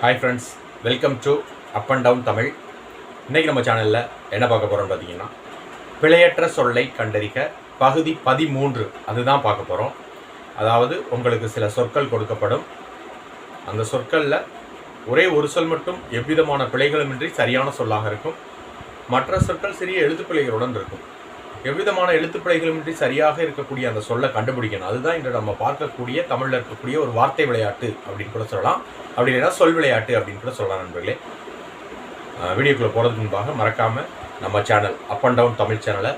Hi friends welcome to up and down Tamil இன்றைக்கி நம்ம சேனலில் என்ன பார்க்க போகிறோம்னு பார்த்தீங்கன்னா பிழையற்ற சொல்லை கண்டறிக பகுதி பதிமூன்று அதுதான் பார்க்க போகிறோம் அதாவது உங்களுக்கு சில சொற்கள் கொடுக்கப்படும். அந்த சொற்களில் ஒரே ஒரு சொல் மட்டும் எவ்விதமான பிழைகளுமின்றி சரியான சொல்லாக இருக்கும். மற்ற சொற்கள் சிறிய எழுத்துப்பிழைகளுடன் இருக்கும். எவ்விதமான எழுத்துப்பிழைகளுமின்றி சரியாக இருக்கக்கூடிய அந்த சொல்லை கண்டுபிடிக்கணும். அதுதான் இன்று நம்ம பார்க்கக்கூடிய தமிழில் இருக்கக்கூடிய ஒரு வார்த்தை விளையாட்டு அப்படின்னு கூட சொல்லலாம். அப்படி இல்லைன்னா சொல் விளையாட்டு அப்படின்னு கூட சொல்லலாம் நண்பர்களே. வீடியோக்குள்ளே போகிறதுக்கு முன்பாக மறக்காமல் நம்ம channel up and down Tamil சேனலை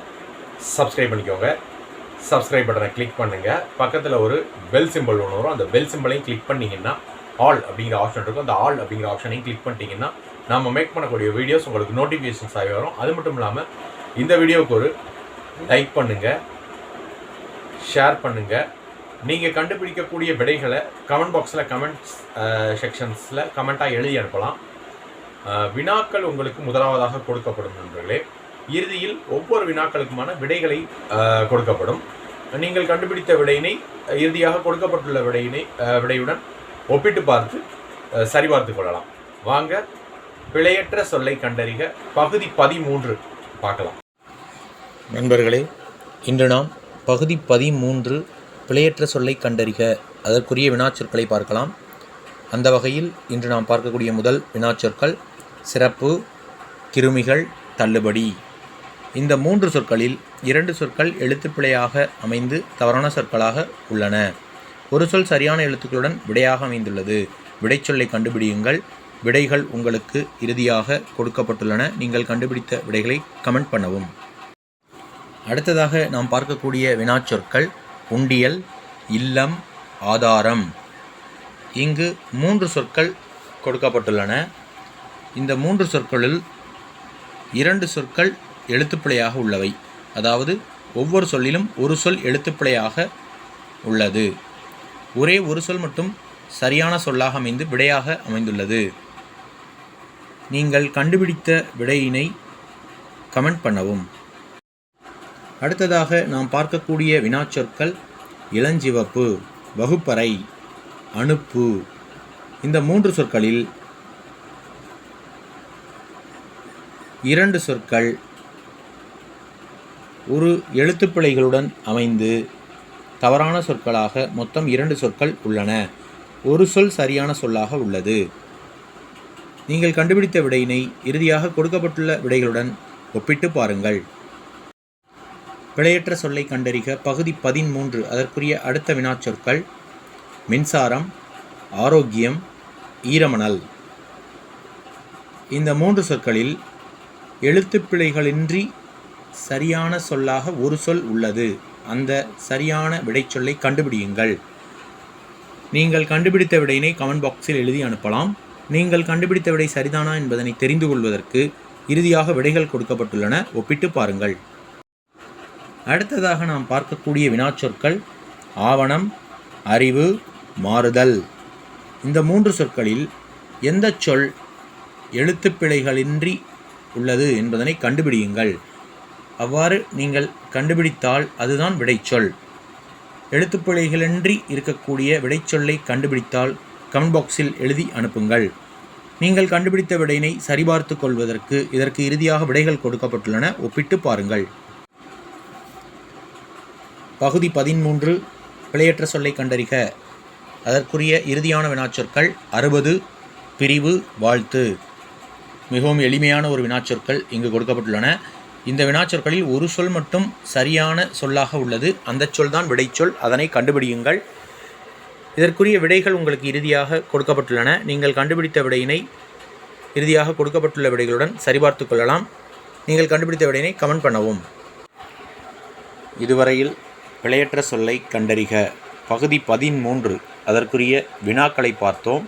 சப்ஸ்கிரைப் பண்ணிக்கோங்க. சப்ஸ்கிரைப் பட்டனை கிளிக் பண்ணுங்கள் பக்கத்தில் ஒரு பெல் சிம்பிள் ஒன்று வரும். அந்த பெல் சிம்பிளையும் கிளிக் பண்ணிங்கன்னா ஆல் அப்படிங்கிற ஆப்ஷன் இருக்கும். அந்த ஆல் அப்படிங்கிற ஆப்ஷனையும் கிளிக் பண்ணிட்டீங்கன்னா நம்ம மேக் பண்ணக்கூடிய வீடியோஸ் உங்களுக்கு நோட்டிஃபிகேஷன்ஸ் ஆகி வரும். அது மட்டும் இல்லாமல் இந்த வீடியோவுக்கு ஒரு லைக் பண்ணுங்கள் ஷேர் பண்ணுங்கள் நீங்கள் கண்டுபிடிக்கக்கூடிய விடைகளை கமெண்ட் பாக்ஸில் கமெண்ட்ஸ் செக்ஷன்ஸில் கமெண்ட்டாக எழுதி அனுப்பலாம். Uh, வினாக்கள் உங்களுக்கு முதலாவதாக கொடுக்கப்படும் நண்பர்களே. இறுதியில் ஒவ்வொரு வினாக்களுக்குமான விடைகளை uh, கொடுக்கப்படும். நீங்கள் கண்டுபிடித்த விடையினை இறுதியாக கொடுக்கப்பட்டுள்ள விடையினை uh, விடையுடன் ஒப்பிட்டு பார்த்து சரிபார்த்து கொள்ளலாம். வாங்க பிழையற்ற சொல்லை கண்டறிக. பகுதி பதிமூன்று பார்க்கலாம். நண்பர்களே இன்று நாம் பகுதி பதிமூன்று பிழையற்ற சொல்லை கண்டறிக. அதற்குரிய வினாச்சொற்களை பார்க்கலாம். அந்த வகையில் இன்று நாம் பார்க்கக்கூடிய முதல் வினாச்சொற்கள் சிறப்பு கிருமிகள் தள்ளுபடி. இந்த மூன்று சொற்களில் இரண்டு சொற்கள் எழுத்துப்பிழையாக அமைந்து தவறான சொற்களாக உள்ளன. ஒரு சொல் சரியான எழுத்துக்களுடன் விடையாக அமைந்துள்ளது. விடைச்சொல்லை கண்டுபிடியுங்கள். விடைகள் உங்களுக்கு இறுதியாக கொடுக்கப்பட்டுள்ளன. நீங்கள் கண்டுபிடித்த விடைகளை கமெண்ட் பண்ணவும். அடுத்ததாக நாம் பார்க்கக்கூடிய வினாச்சொற்கள் உண்டியல் இல்லம் ஆதாரம். இங்கு மூன்று சொற்கள் கொடுக்கப்பட்டுள்ளன. இந்த மூன்று சொற்களில் இரண்டு சொற்கள் எழுத்துப்பிழையாக உள்ளவை. அதாவது ஒவ்வொரு சொல்லிலும் ஒரு சொல் எழுத்துப்பிழையாக உள்ளது. ஒரே ஒரு சொல் மட்டும் சரியான சொல்லாக அமைந்து விடையாக அமைந்துள்ளது. நீங்கள் கண்டுபிடித்த விடையினை கமெண்ட் பண்ணவும். அடுத்ததாக நாம் பார்க்கக்கூடிய வினாச்சொற்கள் இளஞ்சிவப்பு வகுப்பறை அனுப்பு. இந்த மூன்று சொற்களில் இரண்டு சொற்கள் ஒரு எழுத்துப்பிழைகளுடன் அமைந்து தவறான சொற்களாக மொத்தம் இரண்டு சொற்கள் உள்ளன. ஒரு சொல் சரியான சொல்லாக உள்ளது. நீங்கள் கண்டுபிடித்த விடையினை இறுதியாக கொடுக்கப்பட்டுள்ள விடைகளுடன் ஒப்பிட்டு பாருங்கள். பிழையற்ற சொல்லை கண்டறிக. பகுதி பதிமூன்று அதற்குரிய அடுத்த வினாச்சொற்கள். மின்சாரம் ஆரோக்கியம் ஈரமணல். இந்த மூன்று சொற்களில் எழுத்துப்பிழைகளின்றி சரியான சொல்லாக ஒரு சொல் உள்ளது. அந்த சரியான விடைச்சொல்லை கண்டுபிடியுங்கள். நீங்கள் கண்டுபிடித்த விடையினை கமெண்ட் பாக்ஸில் எழுதி அனுப்பலாம். நீங்கள் கண்டுபிடித்த விடை சரிதானா என்பதனை தெரிந்து கொள்வதற்கு இறுதியாக விடைகள் கொடுக்கப்பட்டுள்ளன. ஒப்பிட்டு பாருங்கள். அடுத்ததாக நாம் பார்க்கக்கூடிய வினாச்சொற்கள் ஆவணம் அறிவு மாறுதல். இந்த மூன்று சொற்களில் எந்த சொல் எழுத்துப்பிழைகளின்றி உள்ளது என்பதனை கண்டுபிடியுங்கள். அவ்வாறு நீங்கள் கண்டுபிடித்தால் அதுதான் விடைச்சொல். எழுத்துப்பிழைகளின்றி இருக்கக்கூடிய விடைச்சொல்லை கண்டுபிடித்தால் கமெண்ட் பாக்ஸில் எழுதி அனுப்புங்கள். நீங்கள் கண்டுபிடித்த விடையினை சரிபார்த்து கொள்வதற்கு இதற்கு இறுதியாக விடைகள் கொடுக்கப்பட்டுள்ளன. ஒப்பிட்டு பாருங்கள். பகுதி பதிமூன்று பிழையற்ற சொல்லை கண்டறிக. அதற்குரிய இறுதியான வினாச்சொற்கள் அறுபது பிரிவு வாழ்த்து. மிகவும் எளிமையான ஒரு வினாச்சொற்கள் இங்கு கொடுக்கப்பட்டுள்ளன. இந்த வினாச்சொற்களில் ஒரு சொல் மட்டும் சரியான சொல்லாக உள்ளது. அந்த சொல் தான் விடைச்சொல். அதனை கண்டுபிடியுங்கள். இதற்குரிய விடைகள் உங்களுக்கு இறுதியாக கொடுக்கப்பட்டுள்ளன. நீங்கள் கண்டுபிடித்த விடையினை இறுதியாக கொடுக்கப்பட்டுள்ள விடைகளுடன் சரிபார்த்து கொள்ளலாம். நீங்கள் கண்டுபிடித்த விடையினை கமெண்ட் பண்ணவும். இதுவரையில் பிழையற்ற சொல்லை கண்டறிக. பகுதி பதிமூன்று அதற்குரிய வினாக்களை பார்த்தோம்.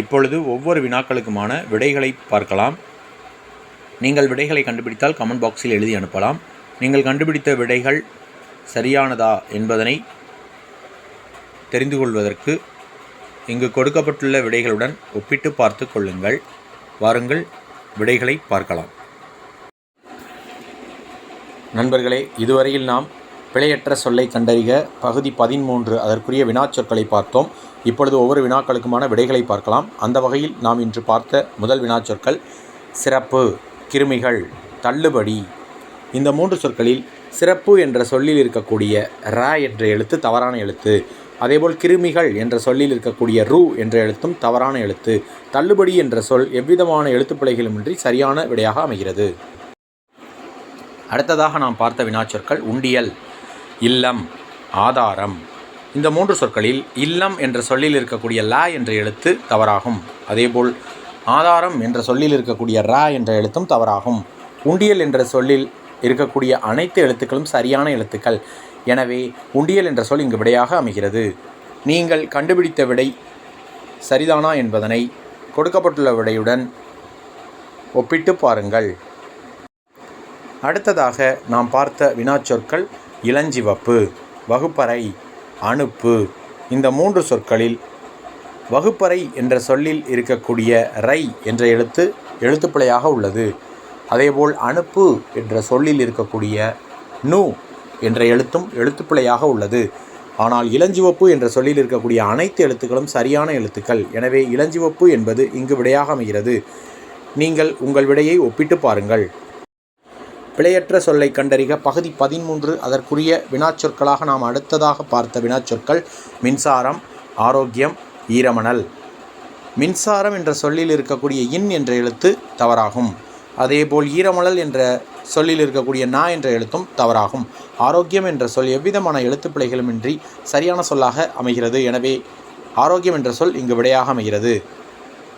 இப்பொழுது ஒவ்வொரு வினாக்களுக்குமான விடைகளை பார்க்கலாம். நீங்கள் விடைகளை கண்டுபிடித்தால் கமெண்ட் பாக்ஸில் எழுதி அனுப்பலாம். நீங்கள் கண்டுபிடித்த விடைகள் சரியானதா என்பதனை தெரிந்து கொள்வதற்கு இங்கு கொடுக்கப்பட்டுள்ள விடைகளுடன் ஒப்பிட்டு பார்த்து கொள்ளுங்கள். வாருங்கள் விடைகளை பார்க்கலாம். நண்பர்களே இதுவரையில் நாம் பிழையற்ற சொல்லை கண்டறிக. பகுதி பதிமூன்று அதற்குரிய வினாச்சொற்களை பார்த்தோம். இப்பொழுது ஒவ்வொரு வினாக்களுக்குமான விடைகளை பார்க்கலாம். அந்த வகையில் நாம் இன்று பார்த்த முதல் வினாச்சொற்கள் சிறப்பு கிருமிகள் தள்ளுபடி. இந்த மூன்று சொற்களில் சிறப்பு என்ற சொல்லில் இருக்கக்கூடிய ர என்ற எழுத்து தவறான எழுத்து. அதேபோல் கிருமிகள் என்ற சொல்லில் இருக்கக்கூடிய ரு என்ற எழுத்தும் தவறான எழுத்து. தள்ளுபடி என்ற சொல் எவ்விதமான எழுத்துப்பிழைகளுமின்றி சரியான விடையாக அமைகிறது. அடுத்ததாக நாம் பார்த்த வினாச்சொற்கள் உண்டியல். இல்லம் ஆதாரம். இந்த மூன்று சொற்களில் இல்லம் என்ற சொல்லில் இருக்கக்கூடிய ல என்ற எழுத்து தவறாகும். அதேபோல் ஆதாரம் என்ற சொல்லில் இருக்கக்கூடிய ர என்ற எழுத்தும் தவறாகும். உண்டியல் என்ற சொல்லில் இருக்கக்கூடிய அனைத்து எழுத்துக்களும் சரியான எழுத்துக்கள். எனவே உண்டியல் என்ற சொல் இங்கு விடையாக அமைகிறது. நீங்கள் கண்டுபிடித்த விடை சரிதானா என்பதனை கொடுக்கப்பட்டுள்ள விடையுடன் ஒப்பிட்டு பாருங்கள். அடுத்ததாக நாம் பார்த்த வினாச்சொற்கள் இளஞ்சிவப்பு வகுப்பறை அனுப்பு. இந்த மூன்று சொற்களில் வகுப்பறை என்ற சொல்லில் இருக்கக்கூடிய ரை என்ற எழுத்து எழுத்துப்பிழையாக உள்ளது. அதேபோல் அனுப்பு என்ற சொல்லில் இருக்கக்கூடிய நு என்ற எழுத்தும் எழுத்துப்பிழையாக உள்ளது. ஆனால் இளஞ்சிவப்பு என்ற சொல்லில் இருக்கக்கூடிய அனைத்து எழுத்துக்களும் சரியான எழுத்துக்கள். எனவே இளஞ்சிவப்பு என்பது இங்கு விடையாக அமைகிறது. நீங்கள் உங்கள் விடையை ஒப்பிட்டு பாருங்கள். பிழையற்ற சொல்லை கண்டறிக. பகுதி பதிமூன்று அதற்குரிய வினாச்சொற்களாக நாம் அடுத்ததாக பார்த்த வினாச்சொற்கள் மின்சாரம் ஆரோக்கியம் ஈரமணல். மின்சாரம் என்ற சொல்லில் இருக்கக்கூடிய இன் என்ற எழுத்து தவறாகும். அதேபோல் ஈரமணல் என்ற சொல்லில் இருக்கக்கூடிய நா என்ற எழுத்தும் தவறாகும். ஆரோக்கியம் என்ற சொல் எவ்விதமான எழுத்துப்பிழைகளுமின்றி சரியான சொல்லாக அமைகிறது. எனவே ஆரோக்கியம் என்ற சொல் இங்கு விடையாக அமைகிறது.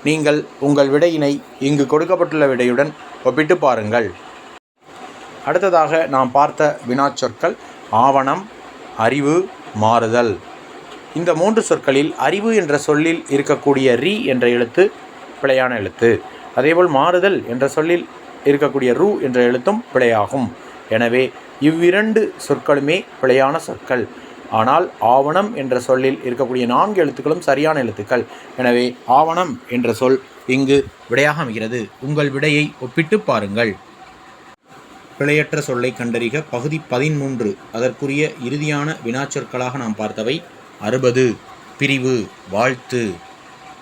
நீங்கள் உங்கள் விடையினை இங்கு கொடுக்கப்பட்டுள்ள விடையுடன் ஒப்பிட்டு பாருங்கள். அடுத்ததாக நாம் பார்த்த வினாச்சொற்கள் ஆவணம் அறிவு மாறுதல். இந்த மூன்று சொற்களில் அறிவு என்ற சொல்லில் இருக்கக்கூடிய ரி என்ற எழுத்து பிழையான எழுத்து. அதேபோல் மாறுதல் என்ற சொல்லில் இருக்கக்கூடிய ரு என்ற எழுத்தும் பிழையாகும். எனவே இவ்விரண்டு சொற்களுமே பிழையான சொற்கள். ஆனால் ஆவணம் என்ற சொல்லில் இருக்கக்கூடிய நான்கு எழுத்துக்களும் சரியான எழுத்துக்கள். எனவே ஆவணம் என்ற சொல் இங்கு விடையாக அமைகிறது. உங்கள் விடையை ஒப்பிட்டு பாருங்கள். பிழையற்ற சொல்லை கண்டறிக. பகுதி பதிமூன்று அதற்குரிய இறுதியான வினாச்சொற்களாக நாம் பார்த்தவை. அறுபது. பிரிவு. வாழ்த்து.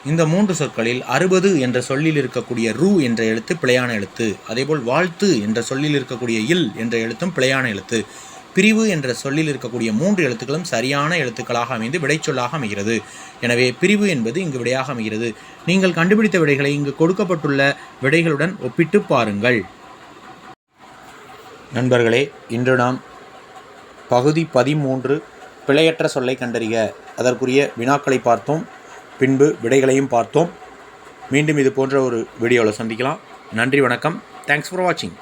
இந்த மூன்று சொற்களில் அறுபது என்ற சொல்லில் இருக்கக்கூடிய ரூ என்ற எழுத்து பிழையான எழுத்து. அதேபோல் வாழ்த்து என்ற சொல்லில் இருக்கக்கூடிய இல் என்ற எழுத்தும் பிழையான எழுத்து. பிரிவு என்ற சொல்லில் இருக்கக்கூடிய மூன்று எழுத்துக்களும் சரியான எழுத்துக்களாக அமைந்து விடைச்சொல்லாக அமைகிறது. எனவே பிரிவு என்பது இங்கு விடையாக அமைகிறது. நீங்கள் கண்டுபிடித்த விடைகளை இங்கு கொடுக்கப்பட்டுள்ள விடைகளுடன் ஒப்பிட்டு பாருங்கள். நண்பர்களே இன்று நாம் பகுதி பதிமூன்று பிழையற்ற சொல்லை கண்டறிக. அதற்குரிய வினாக்களை பார்த்தோம் பின்பு விடைகளையும் பார்த்தோம். மீண்டும் இது போன்ற ஒரு வீடியோவில் சந்திக்கலாம். நன்றி வணக்கம். தேங்க்ஸ் ஃபார் வாட்சிங்